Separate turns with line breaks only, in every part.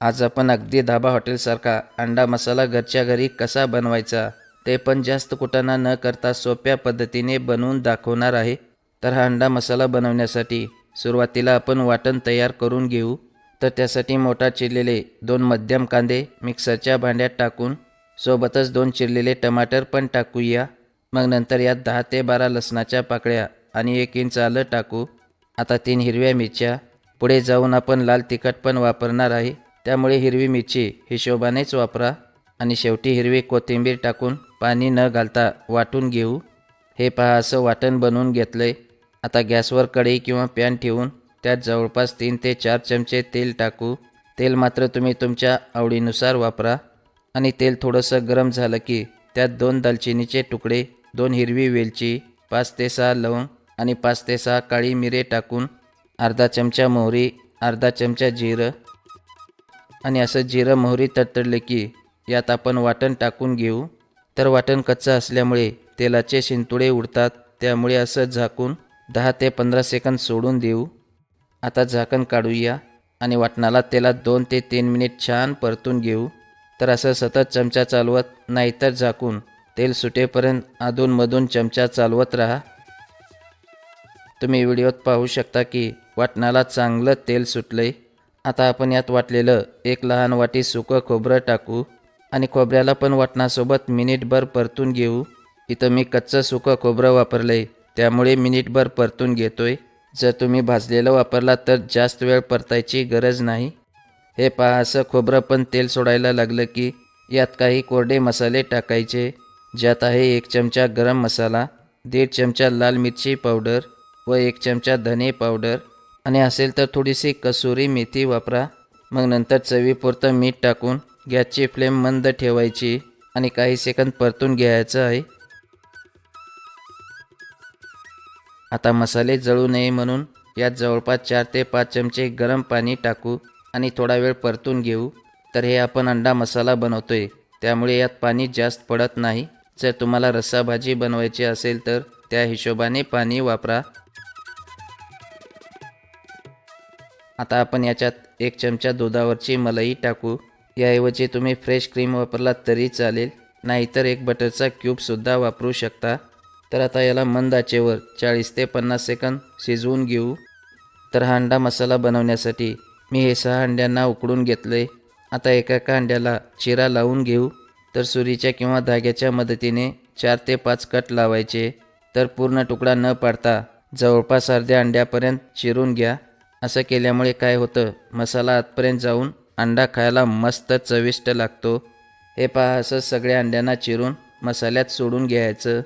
आज आपण अगदी धाबा हॉटेलसारखा अंडा मसाला घरच्या घरी कसा बनवायचा ते पण जास्त कुटाणा न करता सोप्या पद्धतीने बनवून दाखवणार आहे. तर हा अंडा मसाला बनवण्यासाठी सुरुवातीला आपण वाटण तयार करून घेऊ. तर त्यासाठी मोठा चिरलेले दोन मध्यम कांदे मिक्सरच्या भांड्यात टाकून सोबतच दोन चिरलेले टमाटर पण टाकूया. मग नंतर यात दहा ते बारा लसणाच्या पाकळ्या आणि एक इंच आलं टाकू. आता तीन हिरव्या मिरच्या. पुढे जाऊन आपण लाल तिखट पण वापरणार आहे. त्यामुळे हिरवी मिरची हिशोबानेच वापरा आणि शेवटी हिरवी कोथिंबीर टाकून पाणी न घालता वाटून घेऊ. हे पहा असं वाटण बनवून घेतलंय. आता गॅसवर कढई किंवा पॅन ठेवून त्यात जवळपास तीन ते चार चमचे तेल टाकू. तेल मात्र तुम्ही तुमच्या आवडीनुसार वापरा. आणि तेल थोडंसं गरम झालं की त्यात दोन दालचिनीचे तुकडे दोन हिरवी वेलची पाच ते सहा लवंग आणि पाच ते सहा काळी मिरे टाकून अर्धा चमचा मोहरी अर्धा चमचा जिरं आणि असं जिरं मोहरी तडतडले की यात आपण वाटण टाकून घेऊ. तर वाटण कच्चं असल्यामुळे तेलाचे शिंतुडे उडतात त्यामुळे असं झाकून दहा ते पंधरा सेकंद सोडून देऊ. आता झाकण काढूया आणि वाटणाला तेलात दोन ते तीन मिनिट छान परतून घेऊ. तर असं सतत चमचा चालवत नाहीतर झाकून तेल सुटेपर्यंत अधूनमधून चमचा चालवत राहा. तुम्ही व्हिडिओत पाहू शकता की वाटणाला चांगलं तेल सुटलंय. आता आपण यात वाटलेलं एक लहान वाटी सुकं खोबरं टाकू आणि खोबऱ्याला पण वाटणासोबत मिनिटभर परतून घेऊ. इथं मी कच्चं सुकं खोबरं वापरलंय. त्यामुळे मिनिटभर परतून घेतोय. जर तुम्ही भाजलेलं वापरला तर जास्त वेळ परतायची गरज नाही. हे पहा असं खोबरं पण तेल सोडायला लागलं की यात काही कोरडे मसाले टाकायचे. ज्यात आहे एक चमचा गरम मसाला दीड चमचा लाल मिरची पावडर व एक चमचा धने पावडर. आणि असेल तर थोडीशी कसुरी मेथी वापरा. मग नंतर चवीपुरतं मीठ टाकून गॅसची फ्लेम मंद ठेवायची आणि काही सेकंद परतून घ्यायचं आहे. आता मसाले जळू नये म्हणून यात जवळपास चार ते पाच चमचे गरम पाणी टाकू आणि थोडा वेळ परतून घेऊ. तर हे आपण अंडा मसाला बनवतोय. त्यामुळे यात पाणी जास्त पडत नाही. जर तुम्हाला रस्सा भाजी बनवायची असेल तर त्या हिशोबाने पाणी वापरा. आता आपण याच्यात एक चमचा दुधावरची मलाई टाकू. याऐवजी तुम्ही फ्रेश क्रीम वापरलात तरी चालेल. नाहीतर एक बटरचा क्यूबसुद्धा वापरू शकता. तर आता याला मंद आचेवर चाळीस ते पन्नास सेकंद शिजवून घेऊ. तर हा अंडा मसाला बनवण्यासाठी मी हे सहा अंड्यांना उकडून घेतले आता एका एका अंड्याला चिरा लावून घेऊ. तर सुरीच्या किंवा धाग्याच्या मदतीने चार ते पाच कट लावायचे. तर पूर्ण तुकडा न पाडता जवळपास अर्ध्या अंड्यापर्यंत चिरून घ्या. असं केल्यामुळे काय होतं? मसाला आतपर्यंत जाऊन अंडा खायला मस्त चविष्ट लागतो. हे पहा असं सगळ्या अंड्यांना चिरून मसाल्यात सोडून घ्यायचं.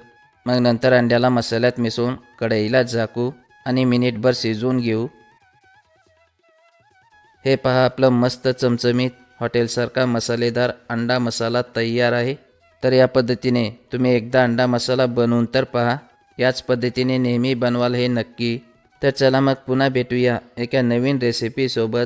मग नंतर अंड्याला मसाल्यात मिसळून कढईला झाकू आणि मिनिटभर शिजवून घेऊ. हे पहा आपलं मस्त चमचमीत हॉटेलसारखा मसालेदार अंडा मसाला तयार आहे. तर या पद्धतीने तुम्ही एकदा अंडा मसाला बनवून तर पहा याच पद्धतीने नेहमी बनवाल हे नक्की. तर चला मग पुन्हा भेटूया एका नवीन रेसिपीसोबत